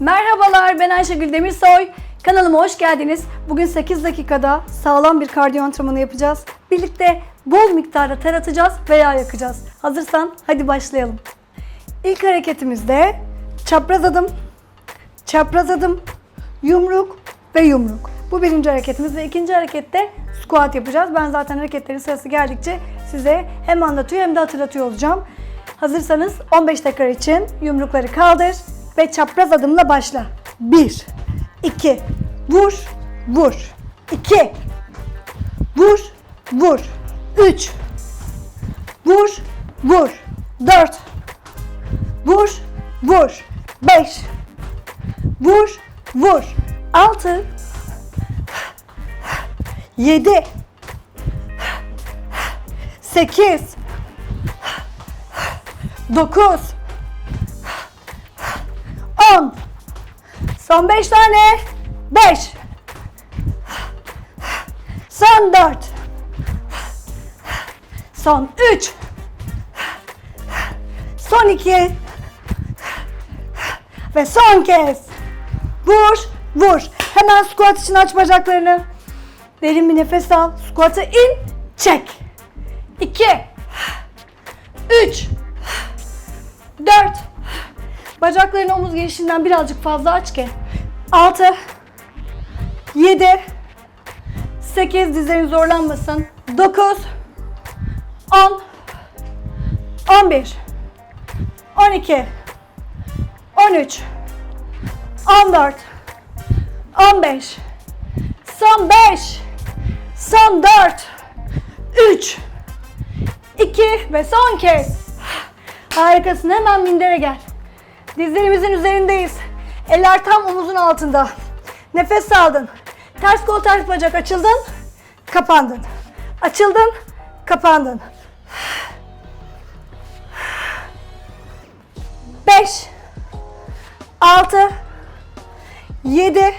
Merhabalar ben Ayşegül Demirsoy. Kanalıma hoş geldiniz. Bugün 8 dakikada sağlam bir kardiyo antrenmanı yapacağız. Birlikte bol miktarda ter atacağız veya yakacağız. Hazırsan hadi başlayalım. İlk hareketimizde çapraz adım, çapraz adım, yumruk ve yumruk. Bu birinci hareketimiz ve ikinci harekette squat yapacağız. Ben zaten hareketlerin sırası geldikçe size hem anlatıyor hem de hatırlatıyor olacağım. Hazırsanız 15 tekrar için yumrukları kaldır ve çapraz adımla başla. 1, 2, vur, vur. 2, vur, vur. 3, vur, vur. 4, vur, vur. 5, vur, vur. 6, 7, 8, 9 Son 5 tane. 5 Son 4 Son 3 Son 2 Ve son kez. Vur vur. Hemen squat için aç bacaklarını. Derin bir nefes al. Squat'a in Çek. 2 3 4 Bacaklarını omuz genişliğinden birazcık fazla aç ki 6 7 8 dizlerin zorlanmasın. 9 10 11 12 13 14 15 Son 5 Son 4 3 2 ve son kez. Harikasın. Hemen mindere gel. Dizlerimizin üzerindeyiz. Eller tam omuzun altında. Nefes aldın. Ters kol ters bacak açıldın. Kapandın. Açıldın. Kapandın. 5 6 7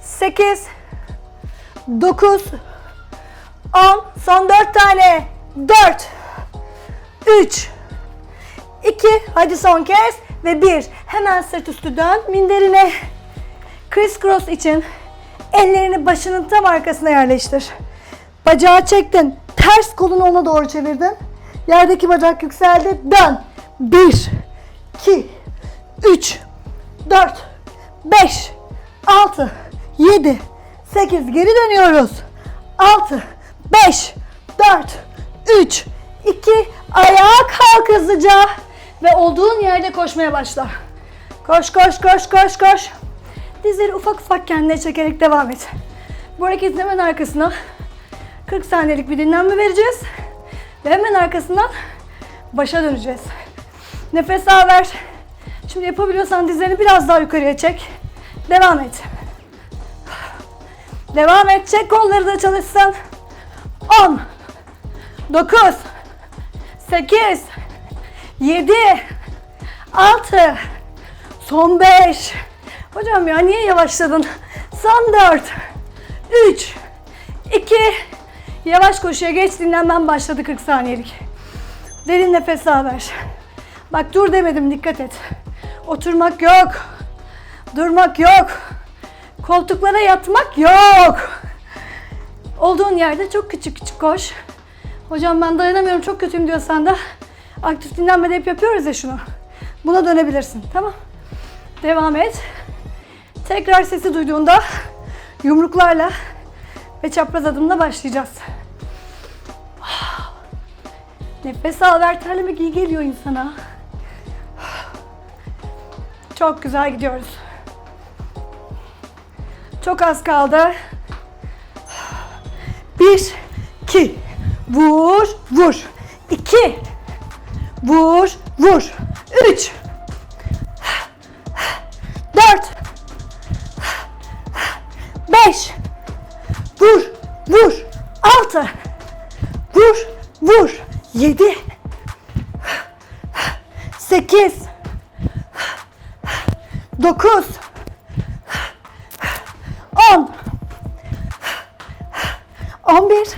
8 9 10 son 4 tane 4 3 2 hadi son kez ve 1 hemen sırt üstü dön minderine. Criss cross için ellerini başının tam arkasına yerleştir. Bacağı çektin ters kolunu ona doğru çevirdin. Yerdeki bacak yükseldi dön. 1 2 3 4 5 6 7 8 geri dönüyoruz. 6 5 4 3 2 ayağa kalk hızlıca ve olduğun yerde koşmaya başla. Koş koş koş koş koş. Dizleri ufak ufak kendine çekerek devam et. Bu hareketin hemen arkasına 40 saniyelik bir dinlenme vereceğiz. Ve hemen arkasından başa döneceğiz. Nefes al ver. Şimdi yapabiliyorsan dizlerini biraz daha yukarıya çek. Devam et. Devam et. Çek kolları da çalışsın. 10 9 8 7 6 Son 5 Hocam ya niye yavaşladın? Son 4 3 2 Yavaş koşuya geç dinlenmem başladı 40 saniyelik. Derin nefes al ver. Bak dur demedim dikkat et. Oturmak yok. Durmak yok. Koltuklara yatmak yok. Olduğun yerde çok küçük küçük koş. Hocam ben dayanamıyorum çok kötüyüm diyorsan da aktif dinlenmede hep yapıyoruz ya şunu. Buna dönebilirsin tamam. Devam et. Tekrar sesi duyduğunda yumruklarla ve çapraz adımla başlayacağız. Nefes al ver terlemek iyi geliyor insana. Çok güzel gidiyoruz. Çok az kaldı. Bir, iki, vur, vur. İki, vur, vur. Üç, dört, beş, vur, vur. Altı, vur, vur. Yedi, sekiz, dokuz, on, on bir,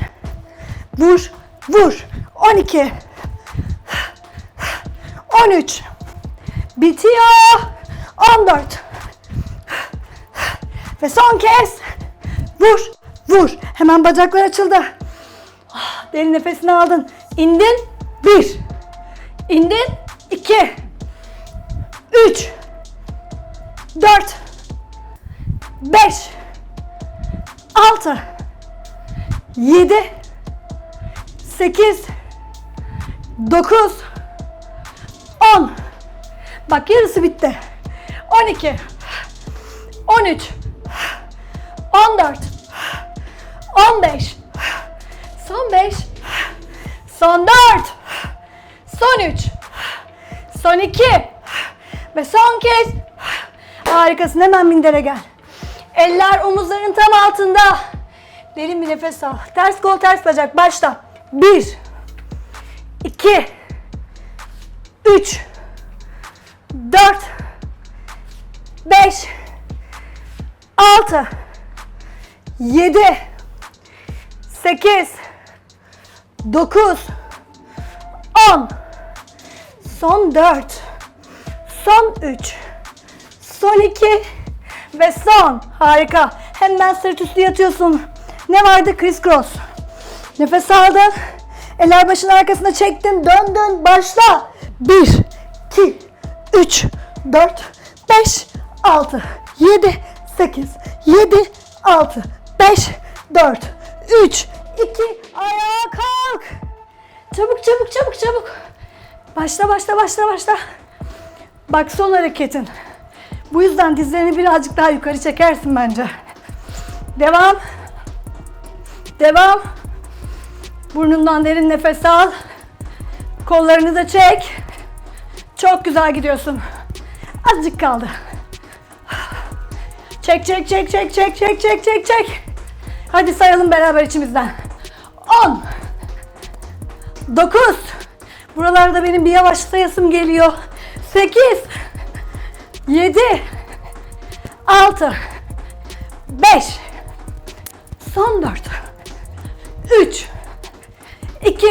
vur, vur. On 13 bitiyor. 14 ve son kez. Vur vur. Hemen bacaklar açıldı. Ah, derin nefesini aldın. İndin. 1 indin. 2 3 4 5 6 7 8 9 On. Bak yarısı bitti. On iki. On üç. On dört. On beş. Son beş. Son dört. Son üç. Son iki. Ve son kez. Harikasın. Hemen mindere gel. Eller omuzların tam altında. Derin bir nefes al. Ters kol ters bacak. Başla. Bir. iki, Üç. Dört. Beş. Altı. Yedi. Sekiz. Dokuz. On. Son dört. Son üç. Son iki. Ve son. Harika. Hemen sırt üstü yatıyorsun. Ne vardı? Criss cross. Nefes aldın. Eller başın arkasına çektin. Dön dön. Başla. Bir, iki, üç, dört, beş, altı, yedi, sekiz, yedi, altı, beş, dört, üç, iki, ayağa kalk. Çabuk çabuk çabuk çabuk. Başla başla başla başla. Bak son hareketin. Bu yüzden dizlerini birazcık daha yukarı çekersin bence. Devam. Devam. Burnundan derin nefes al. Kollarını da çek. Çok güzel gidiyorsun. Azıcık kaldı. Çek çek çek çek çek çek çek çek çek. Hadi sayalım beraber içimizden. 10 9 Buralarda benim bir yavaş sayasım geliyor. 8 7 6 5 Son 4 3 2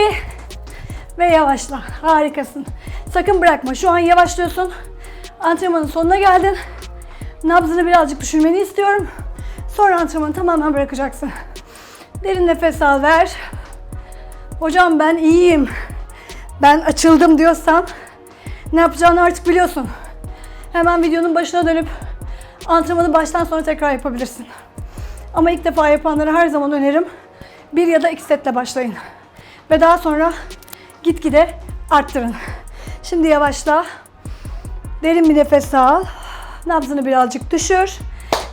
ve yavaşla. Harikasın. Sakın bırakma. Şu an yavaşlıyorsun. Antrenmanın sonuna geldin. Nabzını birazcık düşürmeni istiyorum. Sonra antrenmanı tamamen bırakacaksın. Derin nefes al ver. Hocam ben iyiyim. Ben açıldım diyorsan ne yapacağını artık biliyorsun. Hemen videonun başına dönüp antrenmanı baştan sona tekrar yapabilirsin. Ama ilk defa yapanlara her zaman önerim bir ya da iki setle başlayın. Ve daha sonra gitgide arttırın. Şimdi yavaşla. Derin bir nefes al. Nabzını birazcık düşür.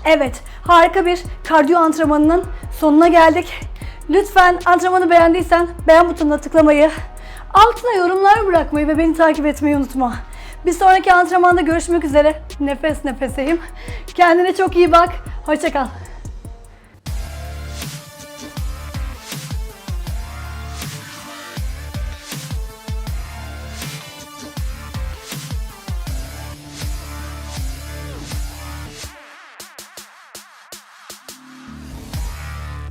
Evet, harika bir kardiyo antrenmanının sonuna geldik. Lütfen antrenmanı beğendiysen beğen butonuna tıklamayı, altına yorumlar bırakmayı ve beni takip etmeyi unutma. Bir sonraki antrenmanda görüşmek üzere. Nefes nefeseyim. Kendine çok iyi bak. Hoşça kal.